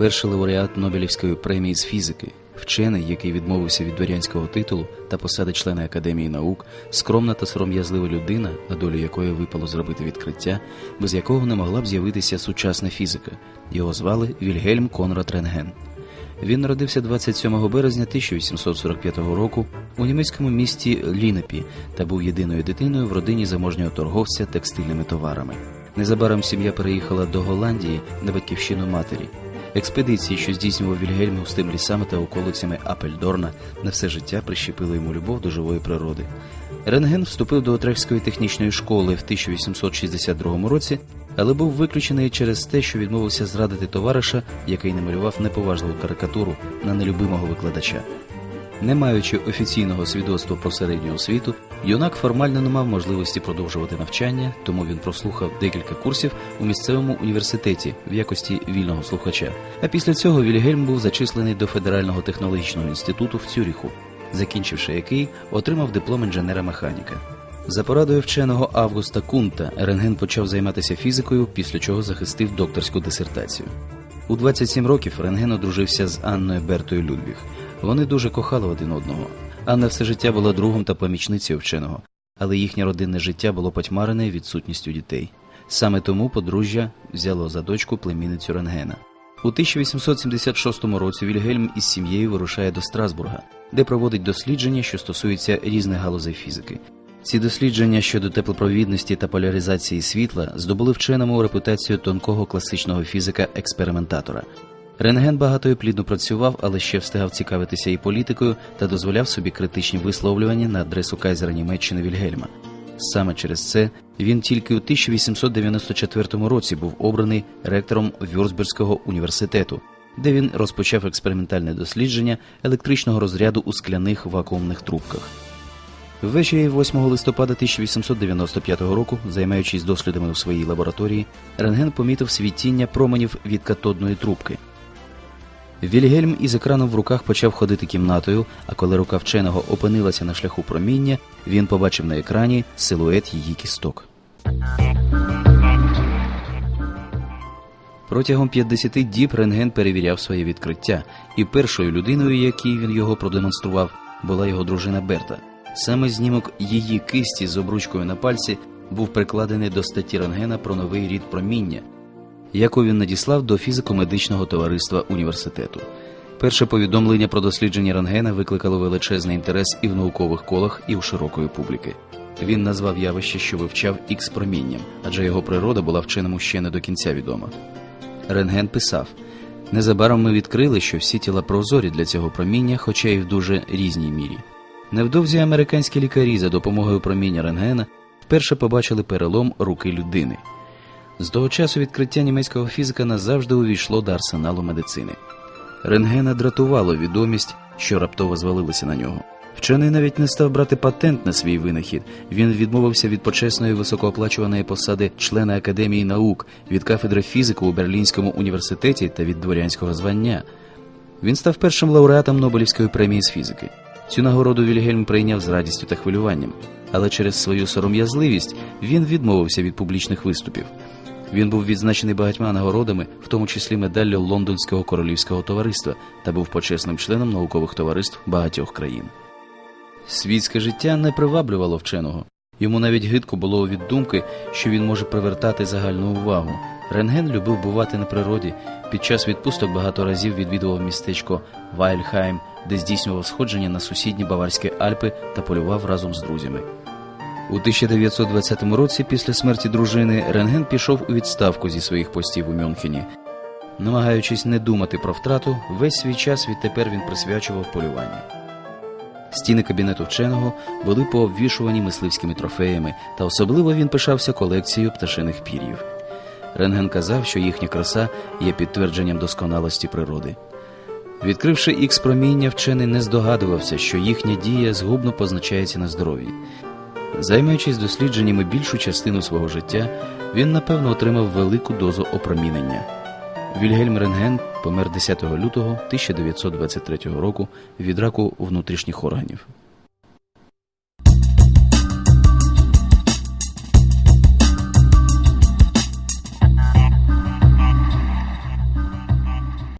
перший лауреат Нобелівської премії з фізики, вчений, який відмовився від дворянського титулу та посади члена Академії наук, скромна та сором'язлива людина, на долю якої випало зробити відкриття, без якого не могла б з'явитися сучасна фізика. Його звали Вільгельм Конрад Рентген. Він народився 27 березня 1845 року у німецькому місті Лінепі та був єдиною дитиною в родині заможнього торговця текстильними товарами. Незабаром сім'я переїхала до Голландії на батьківщину матері. Експедиції, що здійснював Вільгельм густим лісами та околицями Апельдорна, на все життя прищепили йому любов до живої природи. Рентген вступив до Отрехської технічної школи в 1862 році, але був виключений через те, що відмовився зрадити товариша, який намалював неповажливу карикатуру на нелюбимого викладача. Не маючи офіційного свідоцтва про середню освіту, юнак формально не мав можливості продовжувати навчання, тому він прослухав декілька курсів у місцевому університеті в якості вільного слухача. А після цього Вільгельм був зачислений до Федерального технологічного інституту в Цюріху, закінчивши який отримав диплом інженера-механіка. За порадою вченого Августа Кунта Рентген почав займатися фізикою, після чого захистив докторську дисертацію. У 27 років Рентген одружився з Анною Бертою Людвіг. Вони дуже кохали один одного. Анна все життя була другом та помічницею вченого, але їхнє родинне життя було потьмарене відсутністю дітей. Саме тому подружжя взяло за дочку племінницю Рентгена. У 1876 році Вільгельм із сім'єю вирушає до Страсбурга, де проводить дослідження, що стосуються різних галузей фізики. Ці дослідження щодо теплопровідності та поляризації світла здобули вченому репутацію тонкого класичного фізика-експериментатора. Рентген багато і плідно працював, але ще встигав цікавитися і політикою та дозволяв собі критичні висловлювання на адресу кайзера Німеччини Вільгельма. Саме через це він тільки у 1894 році був обраний ректором Вюрцбурзького університету, де він розпочав експериментальне дослідження електричного розряду у скляних вакуумних трубках. Ввечері 8 листопада 1895 року, займаючись дослідами у своїй лабораторії, Рентген помітив світіння променів від катодної трубки. Вільгельм із екраном в руках почав ходити кімнатою, а коли рука вченого опинилася на шляху проміння, він побачив на екрані силует її кісток. Протягом 50 діб рентген перевіряв своє відкриття, і першою людиною, якій він його продемонстрував, була його дружина Берта. Саме знімок її кисті з обручкою на пальці був прикладений до статті рентгена про новий рід проміння, яку він надіслав до фізико-медичного товариства університету. Перше повідомлення про дослідження рентгена викликало величезний інтерес і в наукових колах, і у широкої публіки. Він назвав явище, що вивчав ікс промінням, адже його природа була вченому ще не до кінця відома. Рентген писав: незабаром ми відкрили, що всі тіла прозорі для цього проміння, хоча й в дуже різній мірі. Невдовзі американські лікарі за допомогою проміння рентгена вперше побачили перелом руки людини. З того часу відкриття німецького фізика назавжди увійшло до арсеналу медицини. Рентгена дратувало відомість, що раптово звалилася на нього. Вчений навіть не став брати патент на свій винахід. Він відмовився від почесної високооплачуваної посади члена Академії наук, від кафедри фізики у Берлінському університеті та від дворянського звання. Він став першим лауреатом Нобелівської премії з фізики. Цю нагороду Вільгельм прийняв з радістю та хвилюванням, але через свою сором'язливість він відмовився від публічних виступів. Він був відзначений багатьма нагородами, в тому числі медаллю Лондонського королівського товариства, та був почесним членом наукових товариств багатьох країн. Світське життя не приваблювало вченого. Йому навіть гидко було від думки, що він може привертати загальну увагу. Рентген любив бувати на природі. Під час відпусток багато разів відвідував містечко Вайльхайм, де здійснював сходження на сусідні Баварські Альпи та полював разом з друзями. У 1920 році, після смерті дружини, Рентген пішов у відставку зі своїх постів у Мюнхені. Намагаючись не думати про втрату, весь свій час відтепер він присвячував полюванню. Стіни кабінету вченого були пообвішувані мисливськими трофеями, та особливо він пишався колекцією пташиних пір'їв. Рентген казав, що їхня краса є підтвердженням досконалості природи. Відкривши ікс проміння, вчений не здогадувався, що їхня дія згубно позначається на здоров'ї. Займаючись дослідженнями більшу частину свого життя, він напевно отримав велику дозу опромінення. Вільгельм Ренген помер 10 лютого 1923 року від раку внутрішніх органів.